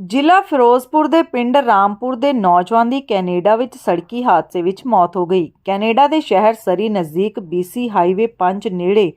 ਜ਼ਿਲ੍ਹਾ ਫਿਰੋਜ਼ਪੁਰ ਦੇ ਪਿੰਡ ਰਾਮਪੁਰ ਦੇ ਨੌਜਵਾਨ ਦੀ ਕੈਨੇਡਾ ਵਿੱਚ ਸੜਕੀ ਹਾਦਸੇ ਵਿੱਚ ਮੌਤ ਹੋ ਗਈ। ਕੈਨੇਡਾ ਦੇ ਸ਼ਹਿਰ ਸਰੀ ਨਜ਼ਦੀਕ BC ਹਾਈਵੇ 5 ਨੇੜੇ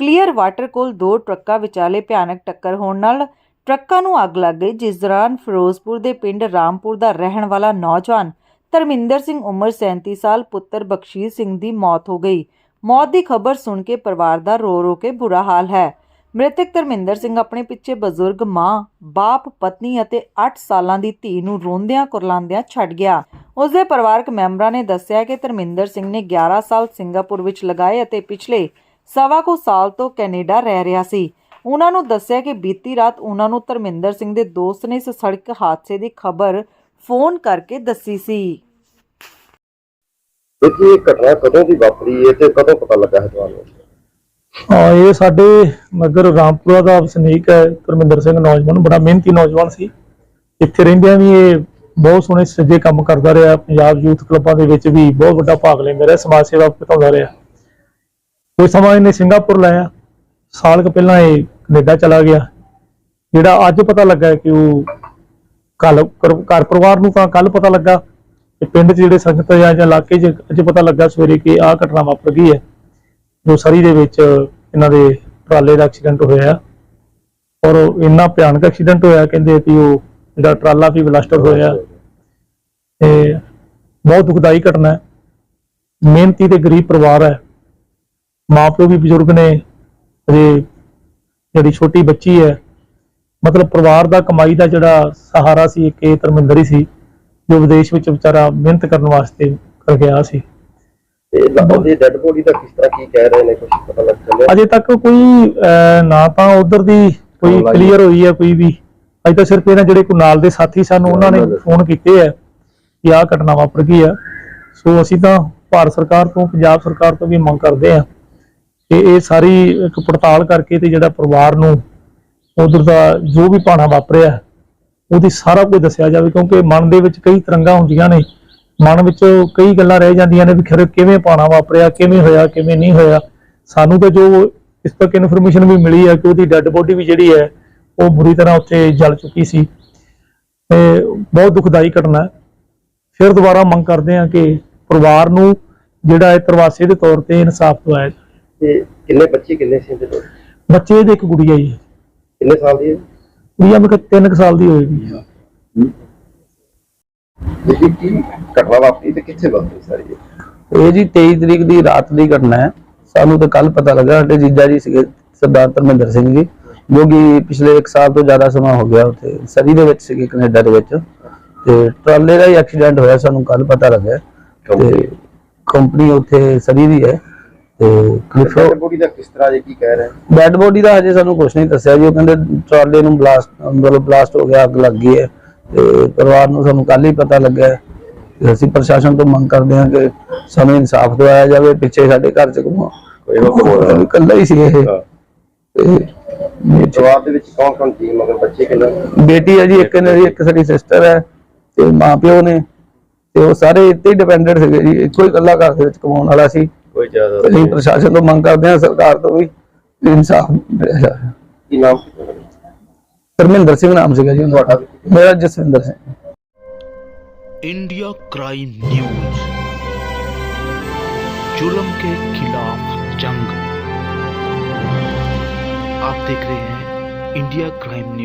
ਕਲੀਅਰ ਵਾਟਰ ਕੋਲ ਦੋ ਟਰੱਕਾਂ ਵਿਚਾਲੇ ਭਿਆਨਕ ਟੱਕਰ ਹੋਣ ਨਾਲ ਟਰੱਕਾਂ ਨੂੰ ਅੱਗ ਲੱਗ ਗਈ, ਜਿਸ ਦੌਰਾਨ ਫਿਰੋਜ਼ਪੁਰ ਦੇ ਪਿੰਡ ਰਾਮਪੁਰ ਦਾ ਰਹਿਣ ਵਾਲਾ ਨੌਜਵਾਨ ਧਰਮਿੰਦਰ ਸਿੰਘ ਉਮਰ 37 ਸਾਲ, ਪੁੱਤਰ ਬਖਸ਼ੀਰ ਸਿੰਘ ਦੀ ਮੌਤ ਹੋ ਗਈ। ਮੌਤ ਦੀ ਖਬਰ ਸੁਣ ਕੇ ਪਰਿਵਾਰ ਦਾ ਰੋ ਰੋ ਕੇ ਬੁਰਾ ਹਾਲ ਹੈ। ਮ੍ਰਿਤਕ ਧਰਮਿੰਦਰ ਸਿੰਘ ਆਪਣੇ ਪਿੱਛੇ ਬਜ਼ੁਰਗ ਮਾਂ, ਬਾਪ, ਪਤਨੀ ਅਤੇ 8 ਸਾਲਾਂ ਦੀ ਧੀ ਨੂੰ ਰੋਂਦਿਆਂ ਕੁਰਲਾਉਂਦਿਆਂ ਛੱਡ ਗਿਆ। ਉਸ ਦੇ ਪਰਿਵਾਰਕ ਮੈਂਬਰਾਂ ਨੇ ਦੱਸਿਆ ਕਿ ਧਰਮਿੰਦਰ ਸਿੰਘ ਨੇ 11 ਸਾਲ ਸਿੰਗਾਪੁਰ ਵਿੱਚ ਲਗਾਏ ਅਤੇ ਪਿਛਲੇ ਸਵਾ ਕੁ ਸਾਲ ਤੋਂ ਕੈਨੇਡਾ ਰਹਿ ਰਿਹਾ ਸੀ। ਉਹਨਾਂ ਨੂੰ ਦੱਸਿਆ ਕਿ ਬੀਤੀ ਰਾਤ ਉਹਨਾਂ ਨੂੰ ਧਰਮਿੰਦਰ ਸਿੰਘ ਦੇ ਦੋਸਤ ਨੇ ਇਸ ਸੜਕ ਹਾਦਸੇ ਦੀ ਖਬਰ ਫੋਨ ਕਰਕੇ ਦੱਸੀ ਸੀ। ਦੇਖੀ ਇਹ ਘਟਨਾ ਕਦੋਂ ਦੀ ਵਾਪਰੀ ਹੈ ਤੇ ਕਦੋਂ ਪਤਾ ਲੱਗਾ ਹੈ ਤੁਹਾਨੂੰ ਹਾਂ, ਇਹ ਸਾਡੇ ਨਗਰ ਰਾਮਪੁਰਾ ਦਾ ਵਸਨੀਕ ਹੈ, ਧਰਮਿੰਦਰ ਸਿੰਘ ਨੌਜਵਾਨ, ਬੜਾ ਮਿਹਨਤੀ ਨੌਜਵਾਨ ਸੀ। ਇੱਥੇ ਰਹਿੰਦਿਆਂ ਵੀ ਇਹ ਬਹੁਤ ਸੋਹਣੇ ਸੱਜੇ ਕੰਮ ਕਰਦਾ ਰਿਹਾ, ਪੰਜਾਬ ਯੂਥ ਕਲੱਬਾਂ ਦੇ ਵਿੱਚ ਵੀ ਬਹੁਤ ਵੱਡਾ ਭਾਗ ਲੈਂਦਾ ਰਿਹਾ, ਸਮਾਜ ਸੇਵਾ ਕਰਦਾ ਰਿਹਾ। ਕੋਈ ਸਮਾਂ ਇਹਨੇ ਸਿੰਗਾਪੁਰ ਲਾਇਆ, ਸਾਲ ਕੁ ਪਹਿਲਾਂ ਇਹ ਕੈਨੇਡਾ ਚਲਾ ਗਿਆ। ਜਿਹੜਾ ਅੱਜ ਪਤਾ ਲੱਗਾ ਕਿ ਉਹ ਕੱਲ ਘਰ ਪਰਿਵਾਰ ਨੂੰ ਤਾਂ ਕੱਲ ਪਤਾ ਲੱਗਾ ਤੇ ਪਿੰਡ 'ਚ ਜਿਹੜੇ ਸੰਗਤ ਜਾਂ ਇਲਾਕੇ 'ਚ ਅੱਜ ਪਤਾ ਲੱਗਾ ਸਵੇਰੇ ਕਿ ਆਹ ਘਟਨਾ ਵਾਪਰ ਗਈ ਹੈ। ਜੋ ਸਰੀ ਦੇ ਵਿੱਚ ਇਹਨਾਂ ਦੇ ਟਰਾਲੇ ਦਾ ਐਕਸੀਡੈਂਟ ਹੋਇਆ ਔਰ ਇੰਨਾ ਭਿਆਨਕ ਐਕਸੀਡੈਂਟ ਹੋਇਆ ਕਹਿੰਦੇ ਕਿ ਉਹ ਜਿਹੜਾ ਟਰਾਲਾ ਵੀ ਬਲਾਸਟਰ ਹੋਇਆ। ਤੇ ਬਹੁਤ ਦੁਖਦਾਈ ਘਟਨਾ ਹੈ। ਮਿਹਨਤੀ ਤੇ ਗਰੀਬ ਪਰਿਵਾਰ ਹੈ। ਮਾਪਿਓ ਵੀ ਬਜ਼ੁਰਗ ਨੇ। ਅਜੇ ਜਿਹੜੀ ਛੋਟੀ ਬੱਚੀ ਹੈ ਮਤਲਬ ਪਰਿਵਾਰ ਦਾ ਕਮਾਈ ਦਾ ਜਿਹੜਾ ਸਹਾਰਾ ਸੀ ਇੱਕ ਇਹ ਧਰਮਿੰਦਰ ਹੀ ਸੀ ਜੋ ਵਿਦੇਸ਼ ਵਿੱਚ ਵਿਚਾਰਾ ਮਿਹਨਤ ਕਰਨ ਵਾਸਤੇ ਕਰ ਗਿਆ ਸੀ। ਤੇ ਲੱਭਣ ਦੀ ਡੈੱਡ ਬੋਡੀ ਦਾ ਕਿਸ ਤਰ੍ਹਾਂ ਕੀ ਕਹਿ ਰਹੇ ਨੇ ਕੁਝ ਪਤਾ ਲੱਗ ਚੱਲਿਆ? ਅਜੇ ਤੱਕ ਕੋਈ ਅਹ, ਨਾ ਤਾਂ ਉਧਰ ਦੀ ਕੋਈ ਕਲੀਅਰ ਹੋਈ ਹੈ ਕੋਈ ਵੀ। ਅਜੇ ਤਾਂ ਸਿਰਫ ਇਹਨਾਂ ਜਿਹੜੇ ਕੋਈ ਨਾਲ ਦੇ ਸਾਥੀ ਸਨ ਉਹਨਾਂ ਨੇ। ਫੋਨ ਕੀਤੇ ਹੈ ਕਿ ਆਹ ਘਟਨਾ ਵਾਪਰ ਗਈ ਹੈ ਸੋ ਅਸੀਂ ਤਾਂ ਭਾਰਤ ਸਰਕਾਰ ਤੋਂ ਪੰਜਾਬ ਸਰਕਾਰ ਤੋਂ ਵੀ ਮੰਗ ਕਰਦੇ ਹਾਂ ਕਿ ਇਹ ਸਾਰੀ ਇੱਕ ਪੜਤਾਲ ਕਰਕੇ ਤੇ ਜਿਹੜਾ ਪਰਿਵਾਰ ਨੂੰ ਉਧਰ ਦਾ ਜੋ ਵੀ ਭਾਣਾ ਵਾਪਰਿਆ ਉਹਦੀ ਸਾਰਾ ਕੁਝ ਦੱਸਿਆ ਜਾਵੇ ਕਿਉਂਕਿ ਮਨ ਦੇ ਵਿੱਚ ਕਈ ਤਰੰਗਾਂ ਹੁੰਦੀਆਂ ਨੇ। ਮਨ ਵਿੱਚ ਕਈ ਗੱਲਾਂ ਰਹਿ ਜਾਂਦੀਆਂ ਨੇ ਵੀ ਖਰੇ ਕਿਵੇਂ ਪਾਣਾ ਵਾਪਰਿਆ ਕਿਵੇਂ ਹੋਇਆ ਕਿਵੇਂ ਨਹੀਂ ਹੋਇਆ। ਸਾਨੂੰ ਤਾਂ ਜੋ ਇਸ ਤੱਕ ਇਨਫੋਰਮੇਸ਼ਨ ਵੀ ਮਿਲੀ ਹੈ ਕਿ ਉਹਦੀ ਡੈੱਡ ਬੋਡੀ ਵੀ ਜਿਹੜੀ ਹੈ ਉਹ ਬੁਰੀ ਤਰ੍ਹਾਂ ਉੱਥੇ ਜਲ ਚੁੱਕੀ ਸੀ। ਤੇ ਬਹੁਤ ਦੁਖਦਾਈ ਘਟਨਾ ਹੈ। ਫਿਰ ਦੁਬਾਰਾ ਮੰਗ ਕਰਦੇ ਹਾਂ ਕਿ ਪਰਿਵਾਰ ਨੂੰ ਜਿਹੜਾ ਹੈ ਪ੍ਰਵਾਸੀ ਦੇ ਤੌਰ ਤੇ ਇਨਸਾਫ ਦਿਵਾਇਆ ਜਾਵੇ। ਤੇ ਕਿੰਨੇ ਬੱਚੇ ਕਿੰਨੇ ਸੀ ਇਹਦੇ ਕੋਲ? ਬੱਚੇ ਦੇ ਇੱਕ ਗੁੜੀਆ ਹੀ ਹੈ ਕਿੰਨੇ ਸਾਲ ਦੀ ਹੈ? ਗੁੜੀਆ ਮੇਰੇ ਕੋਲ 3 ਸਾਲ ਦੀ ਹੋਏਗੀ। ਦੇਖੀ ਕੀ ਘਟਨਾ ਵਾਪਰੀ ਤੇ ਕਿੱਥੇ ਵਾਪਰੀ ਸਾਰੀ ਇਹ? ਇਹ ਜੀ 23 ਤਰੀਕ ਦੀ ਰਾਤ ਦੀ ਘਟਨਾ ਹੈ। ਸਾਨੂੰ ਤਾਂ ਕੱਲ ਪਤਾ ਲੱਗਾ ਸਾਡੇ ਜੀਜਾ ਜੀ ਸੀਗੇ ਸਰਦਾਰ ਧਰਮਿੰਦਰ ਸਿੰਘ ਜੀ ਜੋ ਕਿ ਪਿਛਲੇ 1 ਸਾਲ ਤੋਂ ਜ਼ਿਆਦਾ ਸਮਾਂ ਹੋ ਗਿਆ ਉੱਥੇ ਸਰੀ ਦੇ ਵਿੱਚ ਸੀਗੇ ਕੈਨੇਡਾ ਦੇ ਵਿੱਚ। ਤੇ ਟਰਾਲੇ ਦਾ ਹੀ ਐਕਸੀਡੈਂਟ ਹੋਇਆ ਸਾਨੂੰ ਕੱਲ ਪਤਾ ਲੱਗਾ। ਤੇ ਕੰਪਨੀ ਉੱਥੇ ਸਰੀ ਦੀ ਹੈ। ਤੇ ਕਲਿਫੋ ਬੋਡੀ ਦਾ ਕਿਸ ਤਰ੍ਹਾਂ ਜੇ ਕੀ ਕਹਿ ਰਹੇ ਡੈਡ ਬੋਡੀ ਦਾ ਹਜੇ ਸਾਨੂੰ ਕੁਝ ਨਹੀਂ ਦੱਸਿਆ ਜੀ। ਉਹ ਕਹਿੰਦੇ ਟਰਾਲੇ ਨੂੰ ਬਲਾਸਟ ਮਤਲਬ ਬਲਾਸਟ ਹੋ ਗਿਆ ਅੱਗ ਲੱਗ ਗਈ ਹੈ। ਤੇ ਪਰਿਵਾਰ ਨੂੰ ਸਾਨੂੰ ਕੱਲ ਹੀ ਪਤਾ ਲੱਗਾ ਅਸੀਂ ਪ੍ਰਸ਼ਾਸਨ ਤੋਂ ਮੰਗ ਕਰਦੇ ਹਾਂ ਕਿ ਸਾਨੂੰ ਇਨਸਾਫ ਦਿਵਾਇਆ ਜਾਵੇ ਪਿੱਛੇ ਸਾਡੇ ਘਰ ਚ ਕੋਈ ਕੋਈ ਹੋਰ ਇਕੱਲਾ ਹੀ ਸੀ ਇਹ। ਹਾਂ। ਤੇ ਮੇਰੀ ਪਰਿਵਾਰ ਦੇ ਵਿੱਚ ਕੌਣ ਕੌਣ ਸੀ? ਮਗਰ ਬੱਚੇ ਕਿੰਨੇ? ਬੇਟੀ ਹੈ ਜੀ ਇੱਕ ਇਹਨਾਂ ਦੀ ਇੱਕ ਸਾਡੀ ਸਿਸਟਰ ਹੈ ਤੇ ਮਾਂ ਪਿਓ ਨੇ। ਤੇ ਉਹ ਸਾਰੇ ਇੱਥੇ ਹੀ ਡਿਪੈਂਡੈਂਟ ਸੀਗੇ ਜੀ ਇੱਕੋ ਹੀ ਇਕੱਲਾ ਘਰ ਦੇ ਵਿੱਚ ਕਮਾਉਣ ਵਾਲਾ ਸੀ। ਕੋਈ ਜ਼ਿਆਦਾ ਤੇ ਅਸੀਂ ਪ੍ਰਸ਼ਾਸਨ ਤੋਂ ਮੰਗ ਕਰਦੇ ਹਾਂ ਸਰਕਾਰ ਤੋਂ ਵੀ ਇਨਸਾਫ ਕੀ ਨਾਮ? ਧਰਮਿੰਦਰ ਸਿੰਘ ਨਾਮ ਸੀਗਾ ਜੀ ਤੁਹਾਡਾ मेरा जसविंदर है। India crime news. जुलम के खिलाफ जंग। आप देख रहे हैं इंडिया क्राइम न्यूज़।